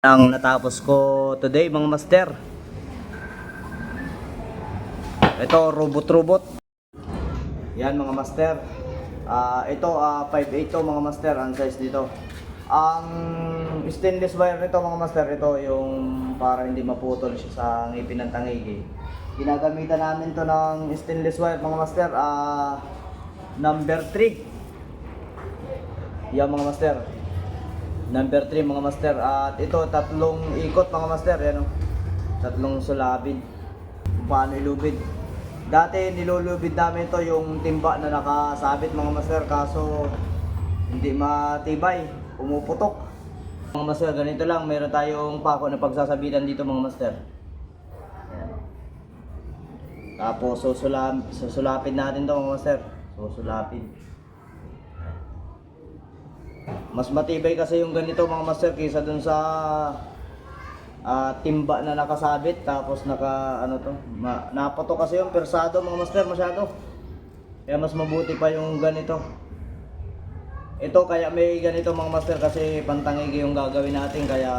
ang natapos ko today mga master. Ito robot-robot. Yan mga master. Ah, ito ah 5.8 to mga master ang size dito. Ang stainless wire nito mga master ito yung para hindi maputol siya sa ngipin ng tangigi. Ginagamitan namin to ng stainless wire mga master ah number 3. Yan mga master. Number 3 mga master at ito tatlong ikot mga master yan o. Tatlong sulabid. Kung Paano ilubid. Dati nilulubid namin to yung timba na nakasabit mga master kaso hindi matibay, pumuputok. Mga master, ganito lang, meron tayong pako na pagsasabitan dito mga master. Ayan. Tapos susulam, susulapin natin to mga master. Susulapin. Mas matibay kasi yung ganito mga master kaysa dun sa ah, timba na nakasabit tapos naka ano to ma, napato kasi yung persado mga master masyado. Kaya mas mabuti pa yung ganito. Ito kaya may ganito mga master kasi pantangigi yung gagawin natin kaya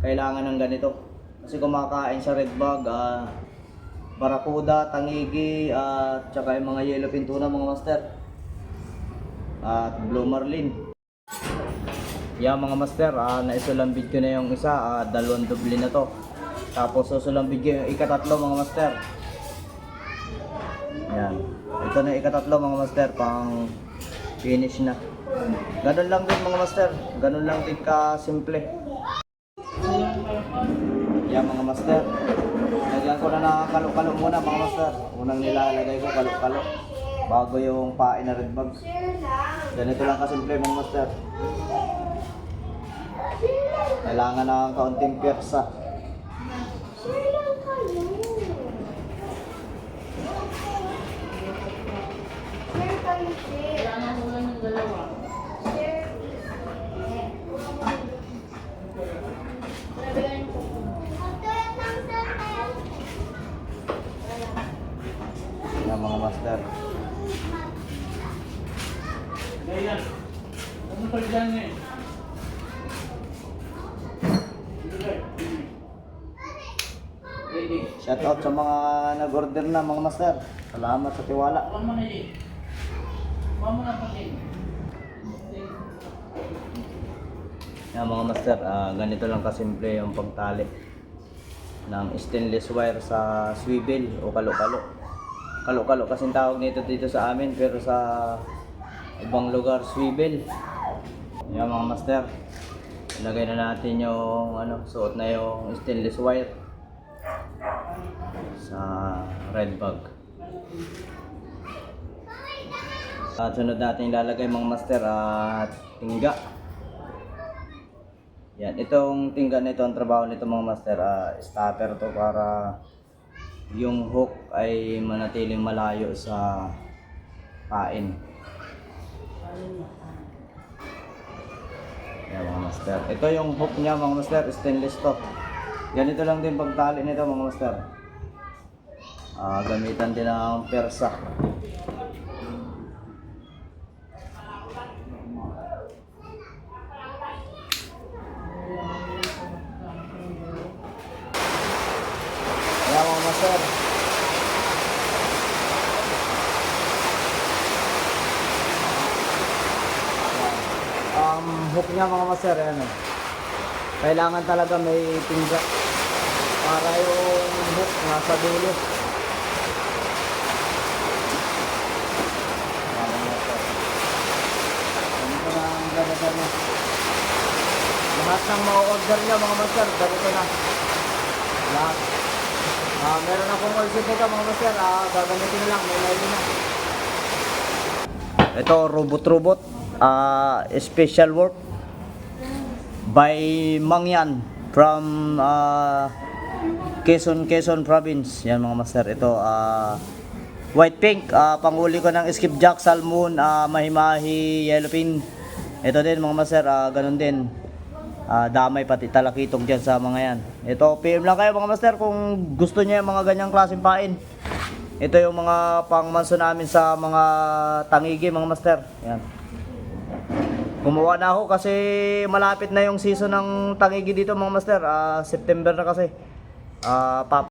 kailangan ng ganito. Kasi kumakain sa red bag ah, barakuda, tangigi at tsaka yung mga yellow pintuna mga master. At blue marlin yan mga master, ah, naisulambid ko na yung isa, ah, dalawang doble na to. Tapos susulambid ko yung ikatatlo mga master. Yan. Ito na yung ikatatlo mga master, pang finish na. Ganun lang din mga master, ganun lang din ka simple. Yan mga master. Lagyan ko na ng kalo-kalo muna mga master. Unang nilalagay ko kalo-kalo. Bago yung pain na red bag. Ganito lang kasimple mga master. Kailangan ng kaunting pyersa. Kailangan ko lang ng dalawa. Yan mga master. Ayan. Ano pa dyan eh? Shout out sa mga nag-order na mga master. Salamat sa tiwala. Yan mga master, ah, ganito lang kasimple yung pagtali ng stainless wire sa swivel o kalo-kalo. Kalo-kalo kasing tawag nito dito sa amin pero sa ibang lugar swivel. Yan mga master. Ilagay na natin yung ano, suot na yung stainless wire sa red bag. At sunod natin ilalagay mga master at tingga. Yan, itong tingga nito, ang trabaho nito mga master, ah, stopper to para yung hook ay manatiling malayo sa pain. Yan mga master. Ito yung hook niya mga master, stainless to. Ganito lang din pagtali nito mga master. Ah, gamitan din ng persa. Yan mga master. Ang hook niya mga master, ayan o. Kailangan talaga may tingga para yung hook nasa dulo. Yan mga master. Ganito na ang gagawin niya. Lahat ng ma-order niya mga master, ganito na. Lahat. Ah, meron akong set nito mga master. Ah, gagamitin na lang, may line na. Ito, robot-robot. Ah, special work by Mangyan from ah, Quezon, Quezon province. Yan mga master. Ito, ah, white pink. Ah, panghuli ko ng skipjack, salmon, ah, mahimahi, yellowfin. Ito din mga master, ah, ganun din. Ah, damay pati talakitog dyan sa mga yan. Ito, PM lang kayo mga master kung gusto niyo yung mga ganyang klaseng pain. Ito yung mga pangmanso namin sa mga tangigi mga master. Yan. Gumawa na ako kasi malapit na yung season ng tangigi dito mga master. Ah, September na kasi. Ah, pap